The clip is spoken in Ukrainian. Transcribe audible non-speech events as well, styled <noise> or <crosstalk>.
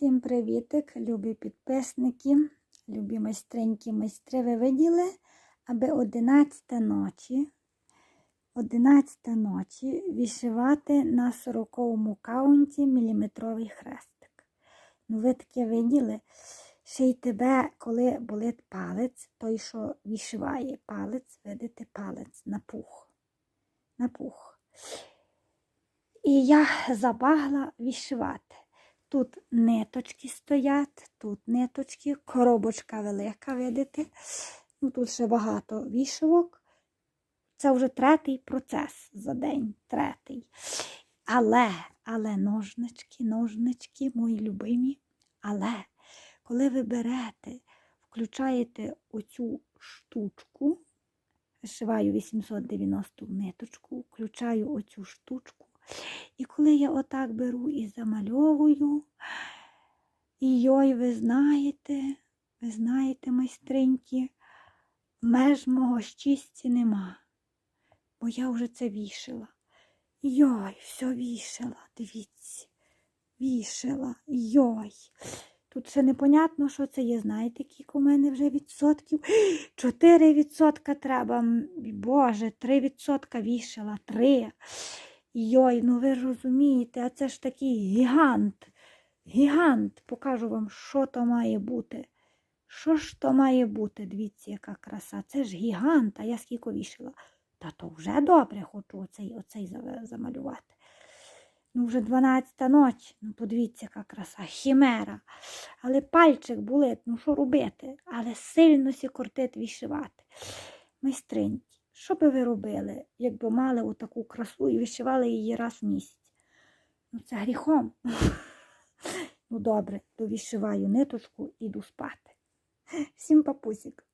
Всім привітик, любі підписники, любі майстренькі майстри. Ви виділи, аби 11 ночі, 11 ночі вишивати на 40 каунті міліметровий хрестик. Ну, ви таке виділи? Ще й тебе, коли болить палець, той, що вишиває палець, видите, палець напух. Напух. І я забагла вишивати. Тут ниточки стоять, тут ниточки, коробочка велика, видите. Ну, тут ще багато вішивок. Це вже третій процес за день, третій. Але, але ножнички, ножнички, мої любимі. Але коли ви берете, включаєте оцю штучку, вишиваю 890 ниточку, включаю оцю штучку. І коли я отак беру і замальовую, і йой, ви знаєте, ви знаєте, майстриньки, меж мого щисті нема, бо я вже це вішала. Йой, все вішала, дивіться, вішала, йой. Тут ще непонятно, що це є. Знаєте, скільки у мене вже відсотків? <gasps> 4 відсотка треба. Боже, 3 відсотка вішала, 3. Йой, ну ви розумієте, а це ж такий гігант. Гігант. Покажу вам, що то має бути. Що ж то має бути? Дивіться, яка краса. Це ж гігант, а я скільки вішала. Та то вже добре хочу оцей, оцей замалювати. Ну, вже 12 ноч. Ну, подивіться, яка краса, хімера. Але пальчик болить, ну що робити? Але сильно сі кортить вишивати. Що би ви робили, якби мали отаку красу і вишивали її раз в місяць? Ну, це гріхом. <laughs> Ну, добре, довішиваю ниточку і йду спати. Всім папусік.